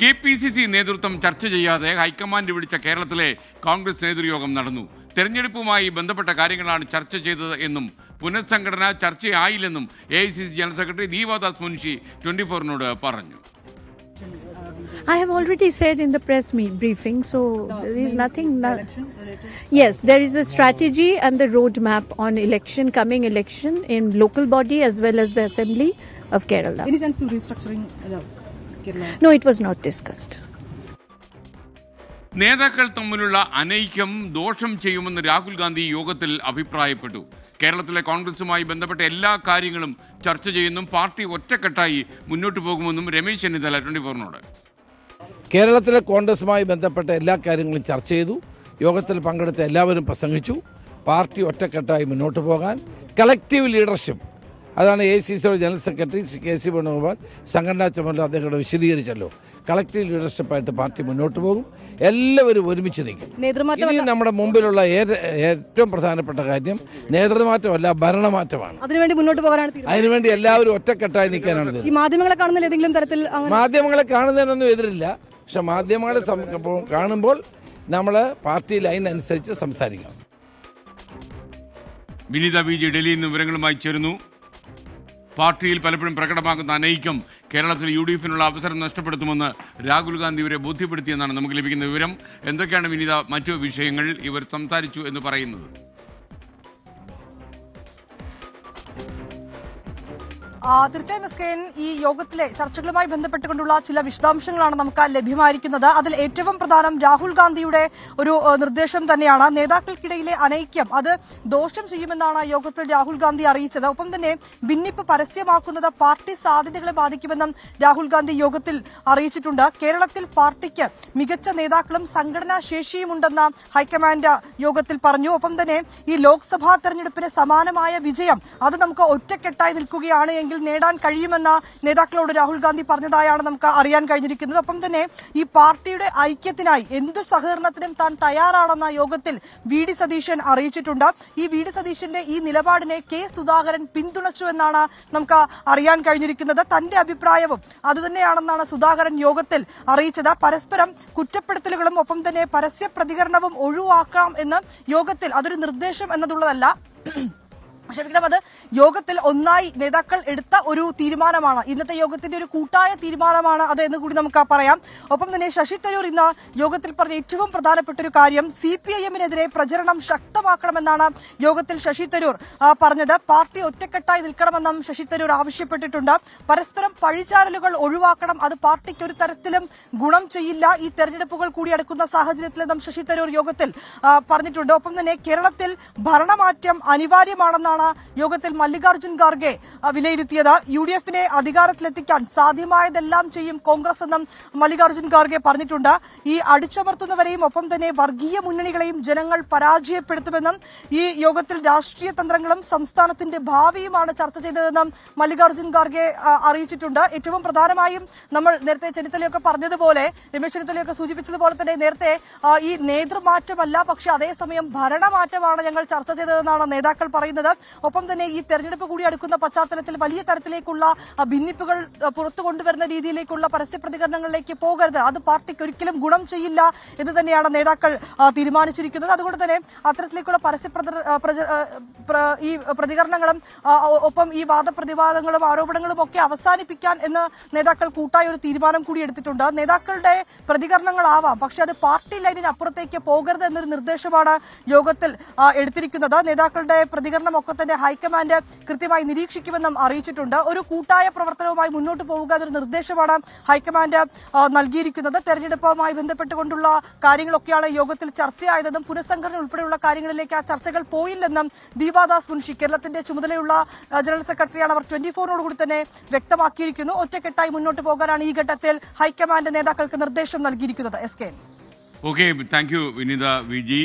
K P C C നേതൃത്വം ചർച്ച ചെയ്യാതെ ഹൈക്കമാൻഡ് വിളിച്ച കേരളത്തിലെ കോൺഗ്രസ് നേതൃയോഗം നടന്നു തെരഞ്ഞെടുപ്പുമായി ബന്ധപ്പെട്ട കാര്യങ്ങളാണ് ചർച്ച ചെയ്തത് എന്നും പുനഃസംഘടന ചർച്ചയായില്ലെന്നും A I C C general secretary Deepadas Munshi twenty ഫോറിനോട് പറഞ്ഞു I have already said in the press meet briefing, so there is nothing. No, yes, there is a strategy and the roadmap on election, coming election in local body as well as the assembly of Kerala. Any chance to restructuring? No, it was not discussed. നേതാക്കൾ തമ്മിലുള്ള അനൈക്യം ദോഷം ചെയ്യുമെന്ന് രാഹുൽ ഗാന്ധി യോഗത്തിൽ അഭിപ്രായപ്പെട്ടു. കേരളത്തിലെ കോൺഗ്രസുമായി ബന്ധപ്പെട്ട എല്ലാ കാര്യങ്ങളും ചർച്ച ചെയ്യുന്നും പാർട്ടി ഒറ്റക്കെട്ടായി മുന്നോട്ട് പോകുമെന്നും രമേശ് ചെന്നിത്തല ട്വന്റി ഫോറിനോട് കേരളത്തിലെ കോൺഗ്രസുമായി ബന്ധപ്പെട്ട എല്ലാ കാര്യങ്ങളും ചർച്ച ചെയ്തു. യോഗത്തിൽ പങ്കെടുത്ത എല്ലാവരും പ്രസംഗിച്ചു. പാർട്ടി ഒറ്റക്കെട്ടായി മുന്നോട്ട് പോകാൻ. കളക്റ്റീവ് ലീഡർഷിപ്പ് അതാണ് എ സി സിയുടെ general secretary Shri K C Venugopal. സംഘടനാ ചുമതല അദ്ദേഹം വിശദീകരിച്ചല്ലോ. കളക്റ്റീവ് ലീഡർഷിപ്പായിട്ട് പാർട്ടി മുന്നോട്ട് പോകും. എല്ലാവരും ഒരുമിച്ച് നിൽക്കും. ഇനി നമ്മുടെ മുമ്പിലുള്ള ഏറ്റവും പ്രധാനപ്പെട്ട കാര്യം നേതൃമാറ്റമല്ല ഭരണമാറ്റമാണ്. അതിനുവേണ്ടി മുന്നോട്ട് പോകാനാണ് തീരുമാനം. അതിനുവേണ്ടി എല്ലാവരും ഒറ്റക്കെട്ടായി നിൽക്കാനാണ് ഈ മാധ്യമങ്ങളെ കാണുന്നതിൽ ഏതെങ്കിലും തരത്തിൽ മാധ്യമങ്ങളെ കാണുന്നതിനൊന്നും എതിരില്ല. പക്ഷെ മാധ്യമങ്ങളെ കാണുമ്പോൾ നമ്മൾ പാർട്ടി ലൈൻ അനുസരിച്ച് സംസാരിക്കണം. വിനീത വി ജി ഡൽഹിയിൽ നിന്ന് വിവരങ്ങളുമായി ചേരുന്നു. പാർട്ടിയിൽ പലപ്പോഴും പ്രകടമാകുന്ന അനൈക്യം കേരളത്തിൽ യു ഡി എഫിനുള്ള അവസരം നഷ്ടപ്പെടുത്തുമെന്ന് രാഹുൽ ഗാന്ധി ഇവരെ ബോധ്യപ്പെടുത്തിയെന്നാണ് നമുക്ക് ലഭിക്കുന്ന വിവരം. എന്തൊക്കെയാണ് വിനീത മറ്റു വിഷയങ്ങൾ ഇവർ സംസാരിച്ചു എന്ന് പറയുന്നത്? തീർച്ചയായും എൻ ഈ യോഗത്തിലെ ചർച്ചകളുമായി ബന്ധപ്പെട്ടുകൊണ്ടുള്ള ചില വിശദാംശങ്ങളാണ് നമുക്ക് ലഭ്യമായിരിക്കുന്നത്. അതിൽ ഏറ്റവും പ്രധാനം രാഹുൽ ഗാന്ധിയുടെ ഒരു നിർദ്ദേശം തന്നെയാണ്. നേതാക്കൾക്കിടയിലെ അനൈക്യം അത് ദോഷം ചെയ്യുമെന്നാണ് യോഗത്തിൽ രാഹുൽ ഗാന്ധി അറിയിച്ചത്. ഒപ്പം തന്നെ ഭിന്നിപ്പ് പരസ്യമാക്കുന്നത് പാർട്ടി സാധ്യതകളെ ബാധിക്കുമെന്നും രാഹുൽ ഗാന്ധി യോഗത്തിൽ അറിയിച്ചിട്ടുണ്ട്. കേരളത്തിൽ പാർട്ടിക്ക് മികച്ച നേതാക്കളും സംഘടനാ ശേഷിയുമുണ്ടെന്ന് ഹൈക്കമാൻഡ് യോഗത്തിൽ പറഞ്ഞു. ഒപ്പം തന്നെ ഈ ലോക്സഭാ തെരഞ്ഞെടുപ്പിന് സമാനമായ വിജയം അത് നമുക്ക് ഒറ്റക്കെട്ടായി നിൽക്കുകയാണ് എങ്കിൽ നേടാൻ കഴിയുമെന്ന നേതാക്കളോട് രാഹുൽ ഗാന്ധി പറഞ്ഞതായാണ് നമുക്ക് അറിയാൻ കഴിഞ്ഞിരിക്കുന്നത്. ഒപ്പം തന്നെ ഈ പാർട്ടിയുടെ ഐക്യത്തിനായി എന്ത് സഹകരണത്തിനും താൻ തയ്യാറാണെന്ന യോഗത്തിൽ വി ഡി സതീശൻ അറിയിച്ചിട്ടുണ്ട്. ഈ വി ഡി സതീശന്റെ ഈ നിലപാടിനെ കെ സുധാകരൻ പിന്തുണച്ചു എന്നാണ് നമുക്ക് അറിയാൻ കഴിഞ്ഞിരിക്കുന്നത്. തന്റെ അഭിപ്രായവും അതുതന്നെയാണെന്നാണ് സുധാകരൻ യോഗത്തിൽ അറിയിച്ചത്. പരസ്പരം കുറ്റപ്പെടുത്തലുകളും ഒപ്പം തന്നെ പരസ്യ പ്രതികരണവും ഒഴിവാക്കാം എന്ന് യോഗത്തിൽ അതൊരു നിർദ്ദേശം എന്നതുള്ളതല്ല. ക്ഷമിക്കണം അത് യോഗത്തിൽ ഒന്നായി നേതാക്കൾ എടുത്ത ഒരു തീരുമാനമാണ്. ഇന്നത്തെ യോഗത്തിന്റെ ഒരു കൂട്ടായ തീരുമാനമാണ് അത് എന്ന് കൂടി നമുക്ക് പറയാം. ഒപ്പം തന്നെ ശശി തരൂർ ഇന്ന് യോഗത്തിൽ പറഞ്ഞ ഏറ്റവും പ്രധാനപ്പെട്ട ഒരു കാര്യം സി പി ഐ എമ്മിനെതിരെ പ്രചരണം ശക്തമാക്കണമെന്നാണ് യോഗത്തിൽ ശശി തരൂർ പറഞ്ഞത്. പാർട്ടി ഒറ്റക്കെട്ടായി നിൽക്കണമെന്നും ശശി തരൂർ ആവശ്യപ്പെട്ടിട്ടുണ്ട്. പരസ്പരം പഴിചാരലുകൾ ഒഴിവാക്കണം. അത് പാർട്ടിക്ക് ഒരു തരത്തിലും ഗുണം ചെയ്യില്ല. ഈ തെരഞ്ഞെടുപ്പുകൾ കൂടി അടുക്കുന്ന സാഹചര്യത്തിലെന്നും ശശി തരൂർ യോഗത്തിൽ പറഞ്ഞിട്ടുണ്ട്. ഒപ്പം തന്നെ കേരളത്തിൽ ഭരണമാറ്റം അനിവാര്യമാണെന്നാണ് യോഗത്തിൽ മല്ലികാർജുൻ ഖാർഗെ വിലയിരുത്തിയത്. യു ഡി എഫിനെ അധികാരത്തിലെത്തിക്കാൻ സാധ്യമായതെല്ലാം ചെയ്യും കോൺഗ്രസ് എന്നും മല്ലികാർജുൻ ഖാർഗെ പറഞ്ഞിട്ടുണ്ട്. ഈ അടിച്ചമർത്തുന്നവരെയും ഒപ്പം തന്നെ വർഗീയ മുന്നണികളെയും ജനങ്ങൾ പരാജയപ്പെടുത്തുമെന്നും ഈ യോഗത്തിൽ രാഷ്ട്രീയ തന്ത്രങ്ങളും സംസ്ഥാനത്തിന്റെ ഭാവിയുമാണ് ചർച്ച ചെയ്തതെന്നും മല്ലികാർജുൻ ഖാർഗെ അറിയിച്ചിട്ടുണ്ട്. ഏറ്റവും പ്രധാനമായും നമ്മൾ നേരത്തെ ചെന്നിത്തലയൊക്കെ പറഞ്ഞതുപോലെ രമേശ് ചെന്നിത്തലയൊക്കെ സൂചിപ്പിച്ചതുപോലെ തന്നെ നേരത്തെ ഈ നേതൃമാറ്റമല്ല പക്ഷേ അതേസമയം ഭരണമാറ്റമാണ് ഞങ്ങൾ ചർച്ച ചെയ്തതെന്നാണ് നേതാക്കൾ പറയുന്നത്. ഒപ്പം തന്നെ ഈ തെരഞ്ഞെടുപ്പ് കൂടി അടുക്കുന്ന പശ്ചാത്തലത്തിൽ വലിയ തരത്തിലേക്കുള്ള ഭിന്നിപ്പുകൾ പുറത്തു കൊണ്ടുവരുന്ന രീതിയിലേക്കുള്ള പരസ്യ പ്രതികരണങ്ങളിലേക്ക് പോകരുത്. അത് പാർട്ടിക്ക് ഒരിക്കലും ഗുണം ചെയ്യില്ല എന്ന് തന്നെയാണ് നേതാക്കൾ തീരുമാനിച്ചിരിക്കുന്നത്. അതുകൊണ്ട് തന്നെ അത്തരത്തിലേക്കുള്ള പരസ്യ ഈ പ്രതികരണങ്ങളും ഒപ്പം ഈ വാദപ്രതിവാദങ്ങളും ആരോപണങ്ങളും ഒക്കെ അവസാനിപ്പിക്കാൻ എന്ന് നേതാക്കൾ കൂട്ടായ ഒരു തീരുമാനം കൂടി എടുത്തിട്ടുണ്ട്. നേതാക്കളുടെ പ്രതികരണങ്ങളാവാം. പക്ഷെ അത് പാർട്ടി ലൈനിന് അപ്പുറത്തേക്ക് പോകരുത് എന്നൊരു നിർദ്ദേശമാണ് യോഗത്തിൽ എടുത്തിരിക്കുന്നത്. നേതാക്കളുടെ പ്രതികരണം ഒക്കെ തന്നെ ഹൈക്കമാൻഡ് കൃത്യമായി നിരീക്ഷിക്കുമെന്നും അറിയിച്ചിട്ടുണ്ട്. ഒരു കൂട്ടായ പ്രവർത്തനവുമായി മുന്നോട്ട് പോവുക എന്നൊരു നിർദ്ദേശമാണ് ഹൈക്കമാൻഡ് നൽകിയിരിക്കുന്നത്. തെരഞ്ഞെടുപ്പുമായി ബന്ധപ്പെട്ടുകൊണ്ടുള്ള കാര്യങ്ങളൊക്കെയാണ് യോഗത്തിൽ ചർച്ചയായതെന്നും പുനഃസംഘടന ഉൾപ്പെടെയുള്ള കാര്യങ്ങളിലേക്ക് ആ ചർച്ചകൾ പോയില്ലെന്നും ദീപാദാസ് മുൻഷി കേരളത്തിന്റെ ചുമതലയുള്ള ജനറൽ സെക്രട്ടറിയാണ് അവർ ട്വന്റി ഫോറിനോട് കൂടി തന്നെ വ്യക്തമാക്കിയിരിക്കുന്നു. ഒറ്റക്കെട്ടായി മുന്നോട്ട് പോകാനാണ് ഈ ഘട്ടത്തിൽ ഹൈക്കമാൻഡ് നേതാക്കൾക്ക് നിർദ്ദേശം നൽകിയിരിക്കുന്നത്. S K. Okay thank you Vineetha V G